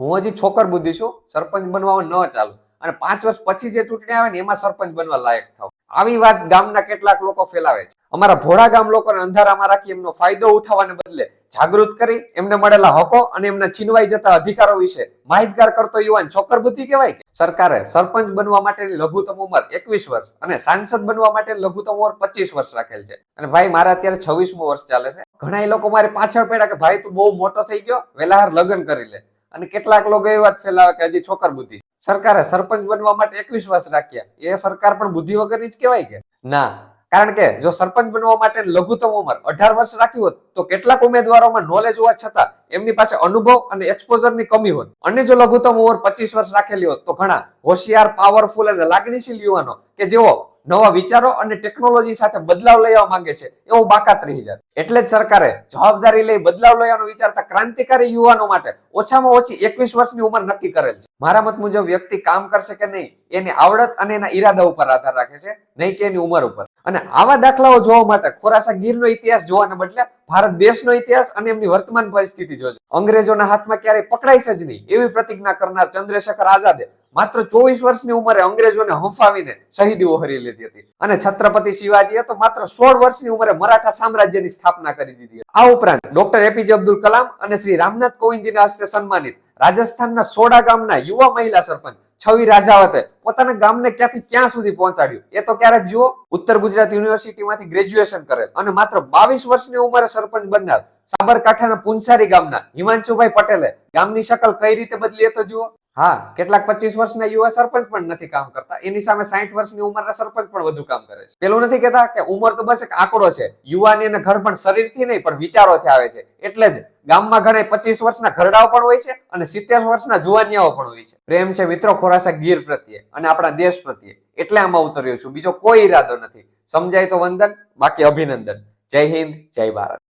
હું હજી છોકર બુદ્ધિ છું, સરપંચ બનવામાં ન ચાલુ. અને પાંચ વર્ષ પછી જે ચૂંટણી આવે ને, એમાં સરપંચ બનવા લાયક થાવ આવી વાત ગામના કેટલાક લોકો ફેલાવે છે. અમારા ભોળા ગામ લોકોને અંધારામાં રાખી એમનો ફાયદો ઉઠાવવાને બદલે જાગૃત કરી એમને મળેલા હકો અને એમના છીનવાઈ જતા અધિકારો વિશે માહિતગાર કરતો યુવાન છોકર બુદ્ધિ કહેવાય કે? સરકારે સરપંચ બનવા માટેની લઘુત્તમ ઉંમર એકવીસ વર્ષ અને સાંસદ બનવા માટે લઘુત્તમ ઉંમર પચીસ વર્ષ રાખેલ છે. અને ભાઈ, મારા અત્યારે છવ્વીસમું વર્ષ ચાલે છે. ઘણા લોકો મારી પાછળ પડ્યા કે, ભાઈ, તું બહુ મોટો થઈ ગયો. વેલાહાર લગ્ન કરી લે. અને કેટલાક લોકો એ વાત ફેલાવે કે હજી છોકર બુદ્ધિ સરકારે સરપંચ બનવા માટે એકવીસ વર્ષ રાખ્યા. એ સરકાર પણ બુદ્ધિ વગરની જ કહેવાય કે? ના. કારણ કે જો સરપંચ બનવા માટે લઘુત્તમ ઉંમર અઢાર વર્ષ રાખી હોત, તો કેટલાક ઉમેદવારોમાં નોલેજ હોવા છતાં એમની પાસે અનુભવ અને એક્સપોઝરની કમી હોત. અને જો લઘુત્તમ ઉંમર પચીસ વર્ષ રાખેલી હોત, તો ઘણા હોશિયાર પાવરફુલ અને લાગણીશીલ યુવાનો કે જેઓ નવા વિચારો અને ટેકનોલોજી સાથે બદલાવ લઈ આવવા માંગે છે એવો બાકાત રહી જાય એટલે જ સરકારે જવાબદારી લઈ બદલાવ લઈ વિચારતા ક્રાંતિકારી યુવાનો માટે ઓછામાં ઓછી એકવીસ વર્ષની ઉંમર નક્કી કરેલ છે. મારા મત મુજબ વ્યક્તિ કામ કરશે કે નહીં, એની આવડત અને એના ઈરાદા ઉપર આધાર રાખે છે, નહીં કે એની ઉંમર ઉપર. અને આવા દાખલાઓ જોવા માટે ખોરાસા ગીરનો ઇતિહાસ જોવાને બદલે ભારત દેશનો ઇતિહાસ અને એમની વર્તમાન પરિસ્થિતિ જોજો. અંગ્રેજોના હાથમાં ક્યારેય પકડાઈશ જ નહીં. એવી પ્રતિજ્ઞા કરનાર ચંદ્રશેખર આઝાદે માત્ર ચોવીસ વર્ષની ઉંમરે અંગ્રેજોને હંફાવીને શહીદી ઓહરી લીધી હતી. અને છત્રપતિ શિવાજીએ તો માત્ર સોળ વર્ષની ઉંમરે મરાઠા સામ્રાજ્યની સ્થાપના કરી દીધી આ ઉપરાંત ડોક્ટર એપીજે અબ્દુલ કલામ અને શ્રી રામનાથ કોવિંદજીના હસ્તે સન્માનિત રાજસ્થાનના સોડા ગામના યુવા મહિલા સરપંચ છવી રાજાવતે પોતાના ગામને ક્યાંથી ક્યાં સુધી પહોંચાડ્યું? એ તો ક્યારેક જુઓ, ઉત્તર ગુજરાત યુનિવર્સિટીમાંથી ગ્રેજ્યુએશન કરેલ અને માત્ર બાવીસ વર્ષની ઉંમરે સરપંચ બનનાર સાબરકાંઠાના પુંસારી ગામના હિમાંશુભાઈ પટેલે ગામની શકલ કઈ રીતે બદલી તો જુઓ. હા, કેટલાક પચીસ વર્ષના યુવા સરપંચ પણ નથી કામ કરતા. એની સામે સાઠ વર્ષની ઉંમરના સરપંચ પણ વધુ કામ કરે છે. પેલું નથી કહેતા કે ઉંમર તો બસ એક આંકડો છે. યુવાની અને ઘર પણ શરીરથી નહીં, પણ વિચારોથી આવે છે. એટલે જ ગામમાં ઘણા પચીસ વર્ષના ઘરડાઓ પણ હોય છે અને સિત્તેર વર્ષના જુવાનિયાઓ પણ હોય છે. પ્રેમ છે મિત્રો, ખોરાસા ગીર પ્રત્યે અને આપણા દેશ પ્રત્યે. એટલે આમાં ઉતર્યો છું. બીજો કોઈ ઈરાદો નથી. સમજાય તો વંદન, બાકી અભિનંદન. જય હિન્દ, જય ભારત.